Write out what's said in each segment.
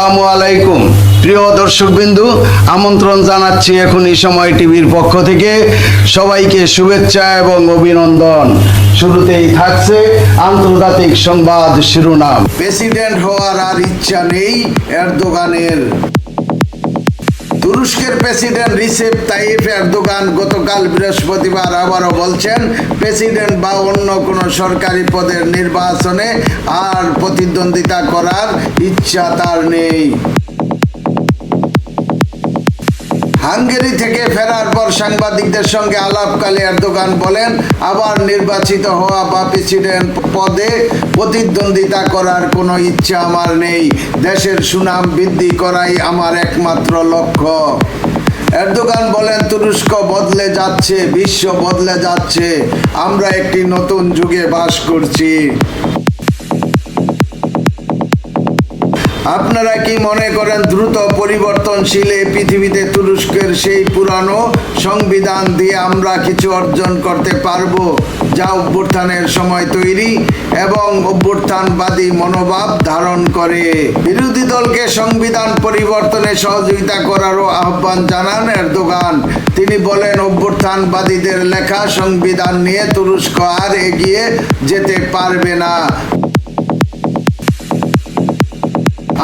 আসসালামু আলাইকুম। প্রিয় দর্শকবিন্দু, আমন্ত্রণ জানাচ্ছি এখন এই সময় টিভির পক্ষ থেকে। সবাইকে শুভেচ্ছা এবং অভিনন্দন। শুরুতেই থাকছে আন্তর্জাতিক সংবাদ শিরোনাম। প্রেসিডেন্ট হওয়ার আর ইচ্ছা নেই, এরদোগানের তুরস্কের প্রেসিডেন্ট রিসেপ তাইফ এরদোগান গতকাল বৃহস্পতিবার আবারও বলছেন, প্রেসিডেন্ট বা অন্য কোনো সরকারি পদের নির্বাচনে আর প্রতিদ্বন্দ্বিতা করার ইচ্ছা তার নেই। হাঙ্গেরি থেকে ফেরার পর সাংবাদিকদের সঙ্গে আলাপকালে এরদোগান বলেন, আবার নির্বাচিত হওয়া বা প্রেসিডেন্ট পদে প্রতিদ্বন্দ্বিতা করার কোনো ইচ্ছা আমার নেই। দেশের সুনাম বৃদ্ধি করাই আমার একমাত্র লক্ষ্য। এরদোগান বলেন, তুরস্ক বদলে যাচ্ছে, বিশ্ব বদলে যাচ্ছে। আমরা একটি নতুন যুগে বাস করছি। আপনারা কি মনে করেন দ্রুত পরিবর্তনশীল এই পৃথিবীতে তুরস্কের সেই পুরানো সংবিধান দিয়ে আমরা কিছু অর্জন করতে পারব? যা অভ্যুত্থানের সময় তৈরি এবং অভ্যুত্থানবাদী মনোভাব ধারণ করে। বিরোধী দলকে সংবিধান পরিবর্তনে সহযোগিতা করারও আহ্বান জানান এরদোগান। তিনি বলেন, অভ্যুত্থানবাদীদের লেখা সংবিধান নিয়ে তুরস্ক আর এগিয়ে যেতে পারবে না।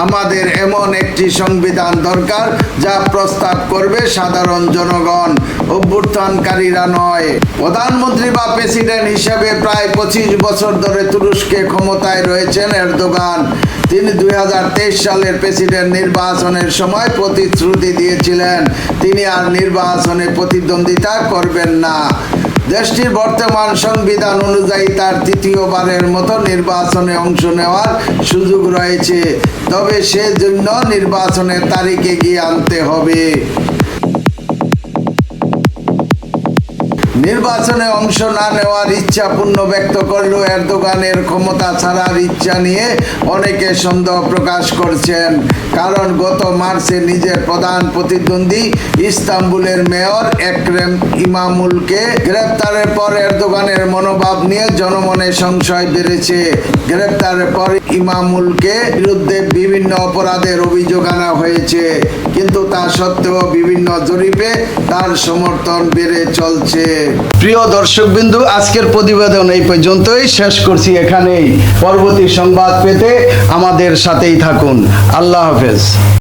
আমাদের এমন একটি সংবিধান দরকার যা প্রস্তাব করবে সাধারণ জনগণ। অভ্যুত্থানকারীরা নয়। প্রধানমন্ত্রী বা প্রেসিডেন্ট হিসেবে প্রায় পঁচিশ বছর ধরে তুরস্কে ক্ষমতায় রয়েছেন এরদোগান। তিনি দুই হাজার তেইশ সালের প্রেসিডেন্ট নির্বাচনের সময় প্রতিশ্রুতি দিয়েছিলেন। তিনি আর নির্বাচনে প্রতিদ্বন্দ্বিতা করবেন না। দেশটির বর্তমান সংবিধান অনুযায়ী তার তৃতীয়বারের মতো নির্বাচনে অংশ নেওয়ার সুযোগ রয়েছে। তবে সেজন্য নির্বাচনের তারিখে গিয়ে আনতে হবে। নির্বাচনে অংশ না নেওয়ার ইচ্ছা পূর্ণ ব্যক্ত করলেও এরদোগানের ক্ষমতা ছাড়ার ইচ্ছা নিয়ে অনেকে সন্দেহ প্রকাশ করছেন। কারণ গত মার্চে নিজের প্রধান প্রতিদ্বন্দ্বী ইস্তাম্বুলের মেয়র একরেম ইমামুলকে গ্রেপ্তারের পর এরদোগানের মনোভাব নিয়ে জনমনে সংশয় বেড়েছে। গ্রেপ্তারের পর ইমামুলকে বিরুদ্ধে বিভিন্ন অপরাধের অভিযোগ আনা হয়েছে। কিন্তু তা সত্ত্বেও বিভিন্ন জরিপে তার সমর্থন বেড়ে চলছে। প্রিয় দর্শক বিন্দু আজকের প্রতিবেদন এই পর্যন্তই। শেষ করছি এখানেই। পরবর্তী সংবাদ পেতে আমাদের সাথেই থাকুন। আল্লাহ হাফেজ।